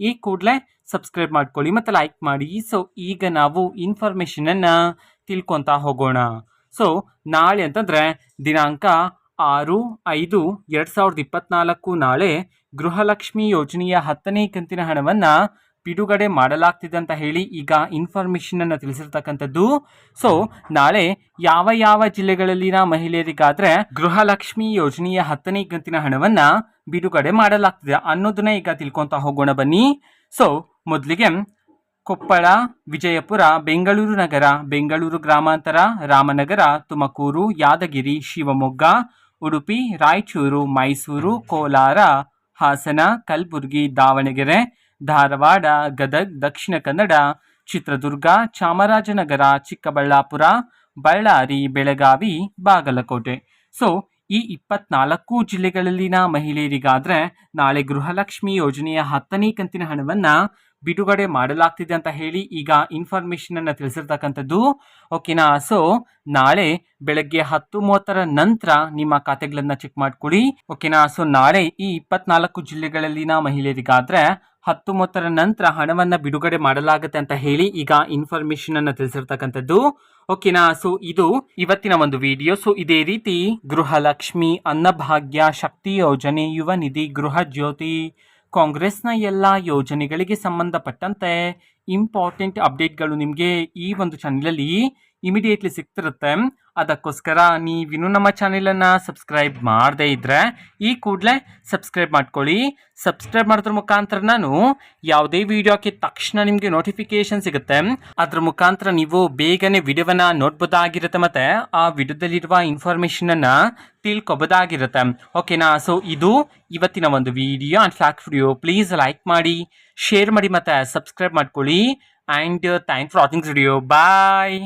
ಈ ಕೂಡಲೇ ಸಬ್ಸ್ಕ್ರೈಬ್ ಮಾಡ್ಕೊಳ್ಳಿ ಮತ್ತು ಲೈಕ್ ಮಾಡಿ. ಸೊ ಈಗ ನಾವು ಇನ್ಫಾರ್ಮೇಷನನ್ನು ತಿಳ್ಕೊತಾ ಹೋಗೋಣ. ಸೊ ನಾಳೆ ಅಂತಂದರೆ ದಿನಾಂಕ ಆರು, ಐದು, ಎರಡು ಸಾವಿರದ ಇಪ್ಪತ್ನಾಲ್ಕು ನಾಳೆ ಗೃಹಲಕ್ಷ್ಮಿ ಯೋಜನೆಯ ಹತ್ತನೇ ಕಂತಿನ ಹಣವನ್ನು ಬಿಡುಗಡೆ ಮಾಡಲಾಗ್ತಿದೆ ಅಂತ ಹೇಳಿ ಈಗ ಇನ್ಫಾರ್ಮೇಷನನ್ನು ತಿಳಿಸಿರ್ತಕ್ಕಂಥದ್ದು. ಸೊ ನಾಳೆ ಯಾವ ಯಾವ ಜಿಲ್ಲೆಗಳಲ್ಲಿನ ಮಹಿಳೆಯರಿಗಾದ್ರೆ ಗೃಹಲಕ್ಷ್ಮಿ ಯೋಜನೆಯ ಹತ್ತನೇ ಕಂತಿನ ಹಣವನ್ನು ಬಿಡುಗಡೆ ಮಾಡಲಾಗ್ತಿದೆ ಅನ್ನೋದನ್ನ ಈಗ ತಿಳ್ಕೊಂತ ಹೋಗೋಣ ಬನ್ನಿ. ಸೊ ಮೊದಲಿಗೆ ಕೊಪ್ಪಳ, ವಿಜಯಪುರ, ಬೆಂಗಳೂರು ನಗರ, ಬೆಂಗಳೂರು ಗ್ರಾಮಾಂತರ, ರಾಮನಗರ, ತುಮಕೂರು, ಯಾದಗಿರಿ, ಶಿವಮೊಗ್ಗ, ಉಡುಪಿ, ರಾಯಚೂರು, ಮೈಸೂರು, ಕೋಲಾರ, ಹಾಸನ, ಕಲಬುರಗಿ, ದಾವಣಗೆರೆ ಧಾರವಾಡ, ಗದಗ್, ದಕ್ಷಿಣ ಕನ್ನಡ, ಚಿತ್ರದುರ್ಗ, ಚಾಮರಾಜನಗರ, ಚಿಕ್ಕಬಳ್ಳಾಪುರ, ಬಳ್ಳಾರಿ, ಬೆಳಗಾವಿ, ಬಾಗಲಕೋಟೆ. ಸೊ ಈ ಇಪ್ಪತ್ನಾಲ್ಕು ಜಿಲ್ಲೆಗಳಲ್ಲಿನ ಮಹಿಳೆಯರಿಗಾದ್ರೆ ನಾಳೆ ಗೃಹಲಕ್ಷ್ಮಿ ಯೋಜನೆಯ ಹತ್ತನೇ ಕಂತಿನ ಹಣವನ್ನು ಬಿಡುಗಡೆ ಮಾಡಲಾಗ್ತಿದೆ ಅಂತ ಹೇಳಿ ಈಗ ಇನ್ಫಾರ್ಮೇಷನ್ ಅನ್ನು ತಿಳಿಸಿರ್ತಕ್ಕಂಥದ್ದು ಓಕೆನಾ ಸೊ ನಾಳೆ ಬೆಳಗ್ಗೆ ಹತ್ತು ಮೂವತ್ತರ ನಂತರ ನಿಮ್ಮ ಖಾತೆಗಳನ್ನು ಚೆಕ್ ಮಾಡ್ಕೊಳ್ಳಿ. ಓಕೆನಾ ಸೊ ನಾಳೆ ಈ ಇಪ್ಪತ್ನಾಲ್ಕು ಜಿಲ್ಲೆಗಳಲ್ಲಿನ ಮಹಿಳೆಯರಿಗಾದ್ರೆ ಹತ್ತು ಮೂವತ್ತರ ನಂತರ ಹಣವನ್ನ ಬಿಡುಗಡೆ ಮಾಡಲಾಗುತ್ತೆ ಅಂತ ಹೇಳಿ ಈಗ ಇನ್ಫಾರ್ಮೇಶನ್ ಅನ್ನ ತಿಳಿಸಿರ್ತಕ್ಕಂಥದ್ದು. ಓಕೆನಾ ಸೊ ಇದು ಇವತ್ತಿನ ಒಂದು ವಿಡಿಯೋ ಸೊ ಇದೇ ರೀತಿ ಗೃಹಲಕ್ಷ್ಮಿ, ಅನ್ನಭಾಗ್ಯ, ಶಕ್ತಿ ಯೋಜನೆ, ಯುವ ನಿಧಿ, ಗೃಹ ಜ್ಯೋತಿ, ಕಾಂಗ್ರೆಸ್ನ ಎಲ್ಲ ಯೋಜನೆಗಳಿಗೆ ಸಂಬಂಧಪಟ್ಟಂತೆ ಇಂಪಾರ್ಟೆಂಟ್ ಅಪ್ಡೇಟ್ಗಳು ನಿಮಗೆ ಈ ಒಂದು ಚಾನಲಲ್ಲಿ ಇಮಿಡಿಯೇಟ್ಲಿ ಸಿಗ್ತಿರುತ್ತೆ. ಅದಕ್ಕೋಸ್ಕರ ನೀವಿನ್ನೂ ನಮ್ಮ ಚಾನೆಲನ್ನು ಸಬ್ಸ್ಕ್ರೈಬ್ ಮಾಡದೇ ಇದ್ದರೆ ಈ ಕೂಡಲೇ ಸಬ್ಸ್ಕ್ರೈಬ್ ಮಾಡ್ಕೊಳ್ಳಿ. ಸಬ್ಸ್ಕ್ರೈಬ್ ಮಾಡಿದ್ರ ಮುಖಾಂತರ ನಾನು ಯಾವುದೇ ವಿಡಿಯೋ ತಕ್ಷಣ ನಿಮಗೆ ನೋಟಿಫಿಕೇಶನ್ ಸಿಗುತ್ತೆ. ಅದ್ರ ಮುಖಾಂತರ ನೀವು ಬೇಗನೆ ವಿಡಿಯೋವನ್ನು ನೋಡ್ಬೋದಾಗಿರುತ್ತೆ ಮತ್ತು ಆ ವಿಡಿಯೋದಲ್ಲಿರುವ ಇನ್ಫಾರ್ಮೇಷನನ್ನು ತಿಳ್ಕೊಬೋದಾಗಿರುತ್ತೆ. ಓಕೆನಾ ಸೊ ಇದು ಇವತ್ತಿನ ಒಂದು video and vlog video please like ಮಾಡಿ ಶೇರ್ ಮಾಡಿ ಮತ್ತು ಸಬ್ಸ್ಕ್ರೈಬ್ ಮಾಡ್ಕೊಳ್ಳಿ. And thank for watching video bye